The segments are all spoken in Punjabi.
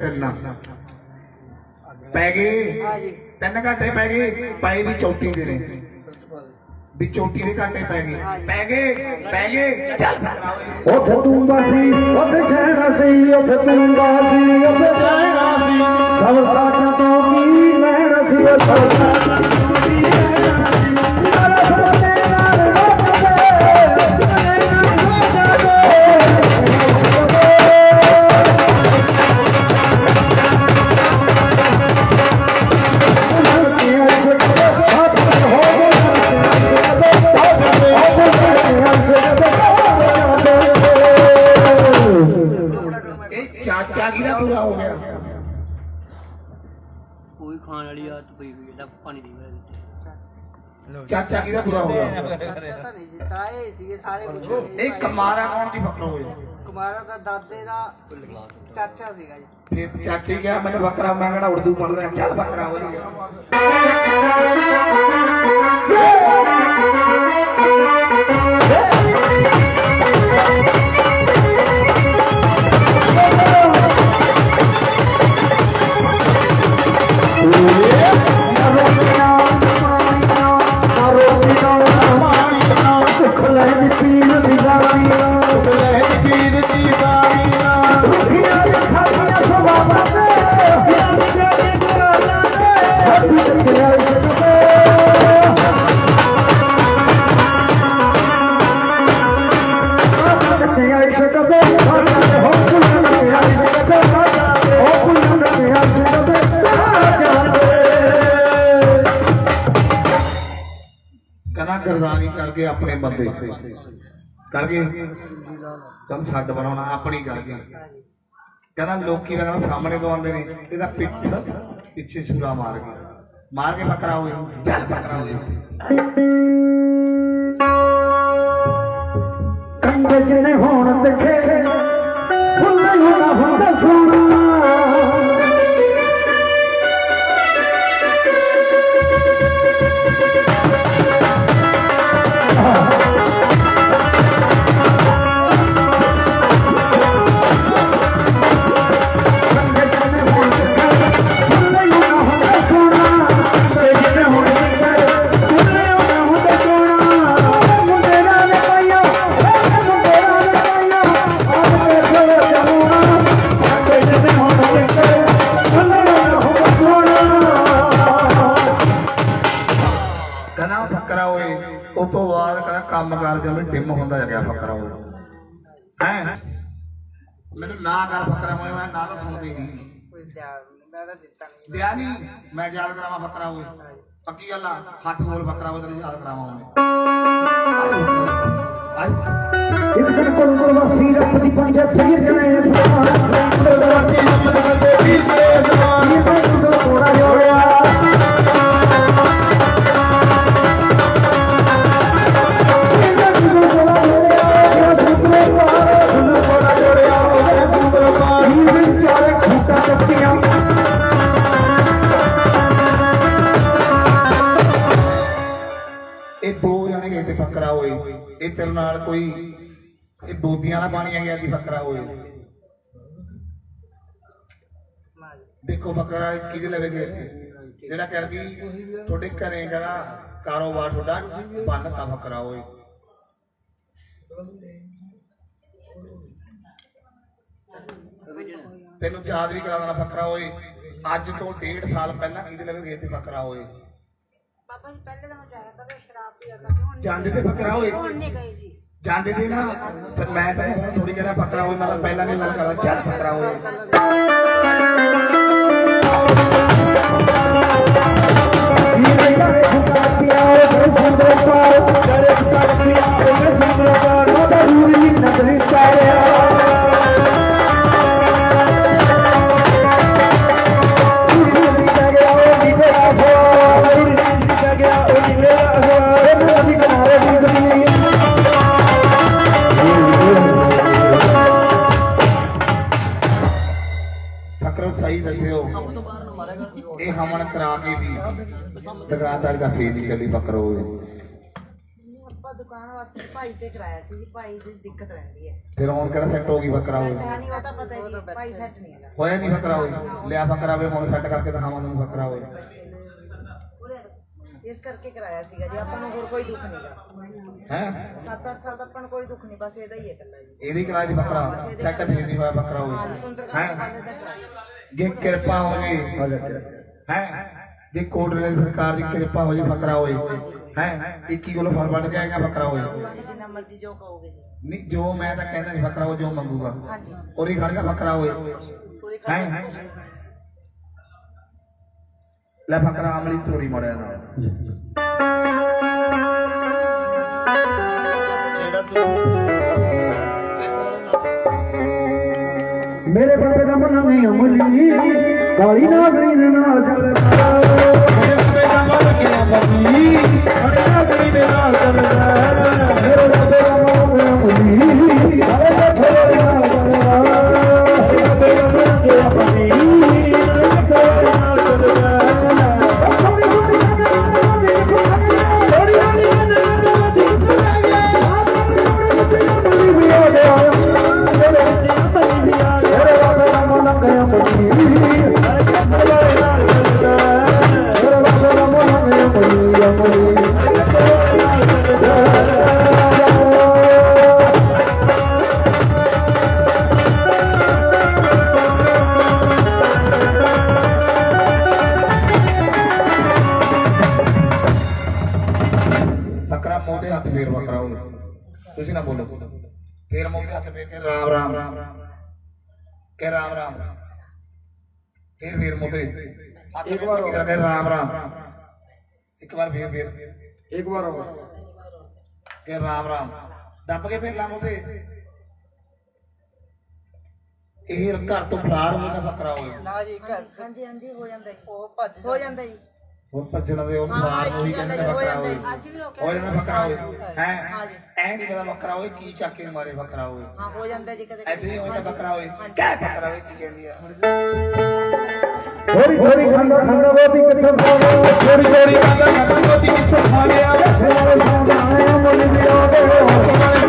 ਤਿੰਨ। ਪੈ ਗਏ। ਹਾਂਜੀ। ਤਿੰਨ ਘੰਟੇ ਪੈ ਗਏ। ਪਏ ਵੀ ਚੌਟੀ ਦੇ ਨੇ। ਵੀ ਚੌਟੀ ਦੇ ਘੰਟੇ ਪੈ ਗਏ। ਪੈ ਗਏ ਪੈ ਗਏ। ਚੱਲ ਉੱਥੇ ਤੂੰ ਬਾਸੀ ਉੱਥੇ ਸ਼ਹਿਣਾ ਸੀ ਉੱਥੇ ਤੂੰ ਬਾਸੀ ਉੱਥੇ ਸ਼ਹਿਣਾ ਸੀ ਸਭ ਸਾਥਾਂ ਤੋਂ ਕੀ ਲੈਣਾ ਸੀ ਉਹ ਸਭ। ਵਾਲੀ ਆਦਤ ਪਈ ਹੋਈ ਹੈ ਪਾਣੀ ਦੀ ਵਜ੍ਹਾ ਦਿੱਤੇ ਚਾਚਾ ਕੀ ਦਾ ਪੂਰਾ ਹੋ ਗਿਆ? ਚਾਚਾ ਤਾਂ ਨਹੀਂ ਤਾਏ ਸੀਗੇ ਸਾਰੇ ਪੁੱਛੇ ਇਹ ਕਮਾਰਾ ਕੌਣ ਦੀ ਬੱਕਰਾ ਹੋਇਆ। ਕੁਮਾਰਾ ਦਾ ਦਾਦੇ ਦਾ ਚਾਚਾ ਸੀਗਾ ਜੀ। ਫਿਰ ਚਾਚੀ ਕਿਹਾ ਮੈਨੂੰ ਬੱਕਰਾ ਮੈਂ ਕਿਹੜਾ ਉਰਦੂ ਪੜ੍ਹ ਰਿਹਾ? ਚੱਲ ਬੱਕਰਾ ਹੋ ਗਿਆ ਕਰਕੇ ਕੰਮ ਛੱਡ ਬਣਾਉਣਾ, ਆਪਣੀ ਕਰਕੇ ਕਹਿੰਦਾ ਲੋਕੀ ਦਾ ਕਹਿੰਦਾ ਸਾਹਮਣੇ ਤੋਂ ਆਉਂਦੇ ਨੇ, ਇਹਦਾ ਪਿੱਠ ਪਿੱਛੇ ਛੁਰਾ ਮਾਰ ਗਿਆ ਮਾਰ ਕੇ ਬੱਕਰਾ ਹੋਏ ਚੱਲ ਬੱਕਰਾ ਹੋਏ ਕੰਡੇ ਜਿਹਨੇ ਹੋਣ ਦਿਖੇ, ਫੁੱਲ ਨੂੰ ਹੁੰਦਾ ਸੋਣਾ ਉਹ ਫੱਕਰਾ ਹੋਏ ਉਸ ਤੋਂ ਬਾਅਦ ਕਹਿੰਦਾ ਕੰਮ ਕਰ ਜਿਵੇਂ ਡਿਮ ਹੁੰਦਾ ਜਾ ਗਿਆ ਫੱਕਰਾ ਹੋਏ ਹੈ? ਮੈਨੂੰ ਨਾ ਕਰ ਫੱਕਰਾ ਹੋਏ ਮੈਂ ਨਾ ਤਾਂ ਸੁਣਦੀ ਨਹੀਂ। ਕੋਈ ਧਿਆਨ ਨਹੀਂ ਮੈਂ ਤਾਂ ਦਿੱਤਾ ਨਹੀਂ। ਦਿਆ ਨਹੀਂ ਮੈਂ ਯਾਦ ਕਰਾਵਾਂ ਫੱਕਰਾ ਹੋਏ ਪੱਕੀ ਗੱਲ ਆ ਹੱਥ ਬੋਲ ਫੱਕਰਾ ਹੋਏ ਤੈਨੂੰ ਯਾਦ ਕਰਾਵਾਂ ਮੈਂ ਆਏ। ਇੱਕ ਦਿਨ ਕੋਲ ਕੋਲ ਵਸੀ ਰੱਬ ਦੀ ਪੰਜੇ ਫਿਰ ਜਣੇ ਸਮਾਨ ਨਾਲ ਕੋਈ ਇਹ ਬੋਦੀਆਂ ਵਾਲਾ ਪਾਣੀ ਆ ਗਿਆ ਦੀ ਫੱਕਰਾ ਹੋਏ ਦੇਖੋ ਬੱਕਰਾ ਕਿਹਦੇ ਲਵੇ ਗਏ ਜਿਹੜਾ ਕਰਦੀ ਤੁਹਾਡੇ ਘਰੇ ਕਹਿੰਦਾ ਕਾਰੋਬਾਰ ਤੁਹਾਡਾ ਬੰਨ ਤਾਂ ਬੱਕਰਾ ਹੋਏ ਤੈਨੂੰ ਯਾਦ ਵੀ ਕਰਾ ਦੇਣਾ ਬੱਕਰਾ ਹੋਏ ਅੱਜ ਤੋਂ ਡੇਢ ਸਾਲ ਪਹਿਲਾਂ ਕਿਹਦੇ ਲਵੇ ਗਏ ਤੇ ਬੱਕਰਾ ਹੋਏ ਬਾਬਾ ਜੀ ਪਹਿਲੇ ਤਾਂ ਮੈਂ ਜਾਇਆ ਕਰਦੇ ਸ਼ਰਾਬ ਪੀਆ ਕਰਦੇ ਹੁਣ ਜਾਂਦੇ ਤੇ ਬੱਕਰਾ ਹੋਏ। ਹੁਣ ਨਹੀਂ ਗਏ ਜੀ। ਜਾਂਦੇ ਤੇ ਨਾ ਫਿਰ ਮੈਂ ਤਾਂ ਥੋੜੀ ਜਿਹਾ ਬੱਕਰਾ ਹੋਏ ਮੈਂ ਤਾਂ ਪਹਿਲਾਂ ਨਹੀਂ ਗੱਲ ਕਰਦਾ ਚੱਲ ਬੱਕਰਾ ਹੋਏ। ਫਕਰ ਸਹੀ ਦੱਸਿਓ ਇਹ ਹਮਣ ਕਰਾ ਕੇ ਵੀ ਦੁਕਾਨਦਾਰ ਦਾ ਫੇਰ ਨਹੀਂ ਚੱਲੀ ਫਕਰ ਹੋਏ ਆਪਾਂ ਦੁਕਾਨ ਵਾਸਤੇ ਭਾਈ ਤੇ ਕਰਾਇਆ ਸੀ ਜੀ ਭਾਈ ਦੀ ਦਿੱਕਤ ਰਹਿੰਦੀ ਹੈ। ਫਿਰ ਹੁਣ ਕਿਹੜਾ ਸੈੱਟ ਹੋ ਗਈ ਬੱਕਰਾ ਹੋਏ ਮੈਂ ਨਹੀਂ ਉਹ ਤਾਂ ਪਤਾ ਹੀ ਨਹੀਂ ਭਾਈ ਸੈੱਟ ਨਹੀਂ ਹੈਗਾ। ਹੋਇਆ ਨਹੀਂ ਬੱਕਰਾ ਹੋਏ ਲਿਆ ਬੱਕਰਾ ਹੋਏ ਹੁਣ ਸੈੱਟ ਕਰਕੇ ਦਿਖਾਵਾਂ ਤੈਨੂੰ ਬੱਕਰਾ ਹੋਏ ਇਸ ਕਰਕੇ ਕਰਾਇਆ ਸੀਗਾ ਜੀ ਆਪਾਂ ਨੂੰ ਹੋਰ ਕੋਈ ਦੁੱਖ ਨਹੀਂਗਾ ਹੈ? 7-8 ਸਾਲ ਦਾ ਆਪਾਂ ਨੂੰ ਕੋਈ ਦੁੱਖ ਨਹੀਂ ਬਸ ਇਹਦਾ ਹੀ ਹੈ ਇਕੱਲਾ ਜੀ। ਇਹਦੀ ਕਿਰਾਏ ਦੀ ਬੱਕਰਾ ਸੈੱਟ ਫੇਰ ਨਹੀਂ ਹੋਇਆ ਬੱਕਰਾ ਹਾਂ? ਸੁੰਦਰ ਹੈ ਕਰਾਇਆ ਜੇ ਕਿਰਪਾ ਹੋ ਗਈ ਹੈ? ਜੇ ਕੋਟ ਨੇ ਸਰਕਾਰ ਦੀ ਕਿਰਪਾ ਹੋ ਜੇ ਬੱਕਰਾ ਹੋਏ। ਹੈ? 21 ਕਿਲੋ ਫਲ ਵੱਢ ਜਾਏਗਾ ਬੱਕਰਾ ਹੋਏ। ਜਿੰਨਾ ਮਰਜ਼ੀ ਜੋ ਕਹੋਗੇ ਜੀ। ਨਹੀਂ ਜੋ ਮੈਂ ਤਾਂ ਕਹਿੰਦਾ ਨਹੀਂ ਬੱਕਰਾ ਉਹ ਜੋ ਮੰਗੂਗਾ। ਹਾਂਜੀ। ਹੀ ਖੜ ਗਿਆ ਬੱਕਰਾ ਹੋਏ। ਹੈ? ਲੈ ਬੱਕਰਾ ਆਮਲੀ ਤੋਰੀ ਮੜਿਆ ਨਾਲ। ਮੇਰੇ ਬਾਬੇ ਦਾ ਮਨ ਨਹੀਂ ਅਮਲੀ ਕਾਲੀ ਨਾਗਰੀ ਦੇ ਨਾਲ ਚੱਲਦਾ ਮੇਰੇ ਬਾਬੇ ਦਾ ਮਨ ਨਹੀਂ ਅਮਲੀ ਕਾਲੀ ਨਾਗਰੀ ਦੇ ਨਾਲ ਚੱਲਦਾ ਤੁਸੀਂ ਨਾ ਬੋਲੋ। ਫੇਰ ਤੇ ਹੱਥ ਫੇਰ ਕੇ ਰਾਮ ਰਾਮ। ਕੇ ਰਾਮ ਰਾਮ। ਫੇਰ ਫੇਰ ਹੱਥ ਇੱਕ ਵਾਰ ਕੇ ਰਾਮ ਰਾਮ। ਇੱਕ ਵਾਰ ਫੇਰ ਫੇਰ ਇੱਕ ਵਾਰ ਕਿ ਰਾਮ ਰਾਮ। ਦੱਬ ਕੇ ਫੇਰ ਲਾ ਮੂੰਹ ਤੇ। ਇਹ ਘਰ ਤੋਂ ਫਰਾਰ ਹੋਇਆ ਬੱਕਰਾ ਹੋਇਆ। ਨਾ ਜੀ ਘਰ ਹਾਂਜੀ ਹਾਂਜੀ ਹੋ ਜਾਂਦਾ ਜੀ। ਉਹ ਭੱਜ ਹੋ ਜਾਂਦਾ ਜੀ। ਉਹ ਭੱਜਣ ਦੇ ਉਹ ਫਰਾਰ ਹੋਈ ਕਹਿੰਦੇ ਨੇ ਬੱਕਰਾ ਹੋਇਆ ਅੱਜ ਵੀ ਹੋ ਜਾਂਦਾ ਬੱਕਰਾ ਹੋਇਆ ਹੈ। ਐ ਨਹੀਂ ਪਤਾ ਬੱਕਰਾ ਹੋਏ ਕੀ ਚੱਕ ਕੇ ਮਾਰੇ ਬੱਕਰਾ ਹੋਏ ਹਾਂ ਹੋ ਜਾਂਦਾ ਜੀ ਕਦੇ ਐਦਾਂ ਹੀ ਹੋ ਜਾਂਦਾ ਬੱਕਰਾ ਹੋਏ ਕਹਿ ਬੱਕਰਾ ਹੋਏ ਕੀ ਕਹਿੰਦੀ ਆ। ਥੋੜੀ ਥੋੜੀ ਖਾਂਦਾ ਖਾਂਦਾ ਬੋਤੀ ਕਿੱਥੋਂ ਖਾ ਗਿਆ ਥੋੜੀ ਥੋੜੀ ਖਾਂਦਾ ਖਾਂਦਾ ਬੋਤੀ ਕਿੱਥੋਂ ਖਾ ਗਿਆ ਮੇਰੇ ਸਾਹਮਣੇ ਆਇਆ ਮੁੱਲ ਵੀ ਆ? ਮੇਰੇ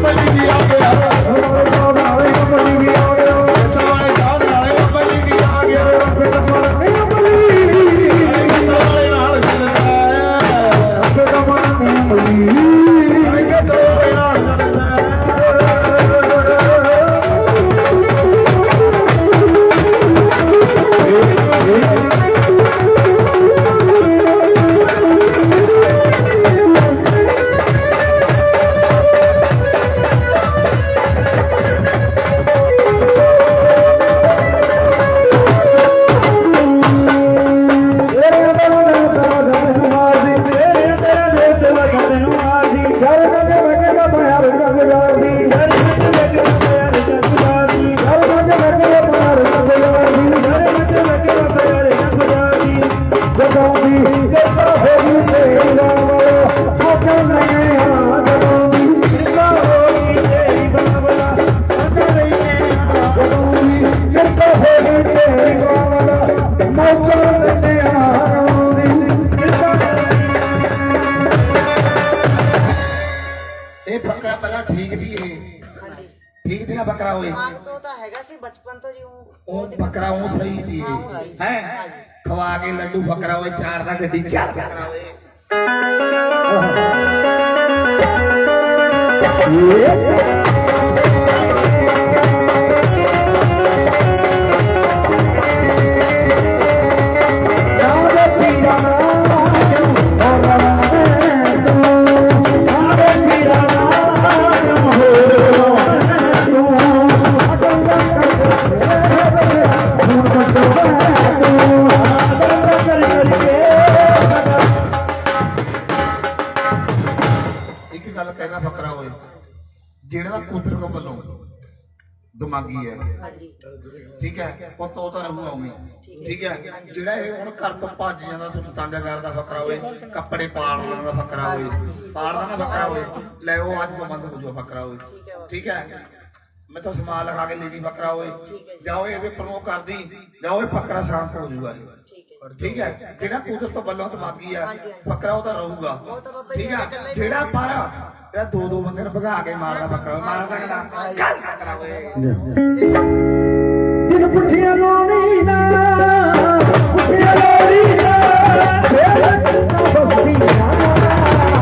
ਮੁੱਲ ਆ ਗਿਆ ਬੱਕਰਾ ਹੋਏ ਆਪ ਤੋਂ ਤਾਂ ਹੈਗਾ ਸੀ ਬਚਪਨ ਤੋਂ ਜੀ ਉਹ ਉਹ ਬੱਕਰਾ ਉਹ ਸਹੀ ਦੀ ਹਾਂ, ਉਹ ਸਹੀ ਸੀ। ਹੈ ਖਵਾ ਕੇ ਲੱਡੂ ਬੱਕਰਾ ਹੋਏ ਚਾਰ ਦਾ ਗੱਡੀ ਚੱਲ ਬੱਕਰਾ ਹੋਏ ਇੱਕ ਠੀਕ ਹੈ ਉਹ ਤਾਂ ਰਹੂ ਆਉਂ ਠੀਕ ਹੈ? ਜਿਹੜਾ ਇਹ ਹੁਣ ਘਰ ਤੋਂ ਭੱਜ ਜਾਂਦਾ ਤੁਹਾਨੂੰ ਤੰਗ ਕਰਦਾ ਬੱਕਰਾ ਹੋਏ, ਕੱਪੜੇ ਪਾੜ ਲੈਂਦਾ ਬੱਕਰਾ ਹੋਏ ਪਾੜਦਾ ਨਾ ਬੱਕਰਾ ਹੋਏ, ਲੈ ਉਹ ਅੱਜ ਤੋਂ ਬੰਦ ਹੋ ਜਾਊ ਬੱਕਰਾ ਹੋਏ। ਠੀਕ ਹੈ? ਮੈਂ ਤਾਂ ਸਮਾਨ ਲਗਾ ਕੇ ਲੈ ਜੀ ਬੱਕਰਾ ਹੋਏ। ਜਾਓ ਇਹਦੇ ਪ੍ਰਮੋਟ ਕਰਦੀ, ਜਾਓ ਇਹ ਬੱਕਰਾ ਸ਼ਾਂਤ ਹੋ ਜਾਊਗਾ ਇਹ। ਠੀਕ ਹੈ? ਜਿਹੜਾ ਕੁਦਰਤ ਵੱਲੋਂ ਤਮਾਗੀ ਆ, ਬੱਕਰਾ ਉਹ ਤਾਂ ਰਹੂਗਾ। ਠੀਕ ਹੈ? ਜਿਹੜਾ ਪਰ ਇਹ ਦੋ ਦੋ ਬੰਦੇ ਨੂੰ ਭਗਾ ਕੇ ਮਾਰਦਾ ਬੱਕਰਾ ਮਾਰਦਾ ਕਹਿੰਦਾ ਚੱਲ ਬੱਕਰਾ ਓਏ ਪੁੱਛਿਆ ਰੋਣੀ ਨਾ ਪੁੱਛਿਆ ਰੋਣੀ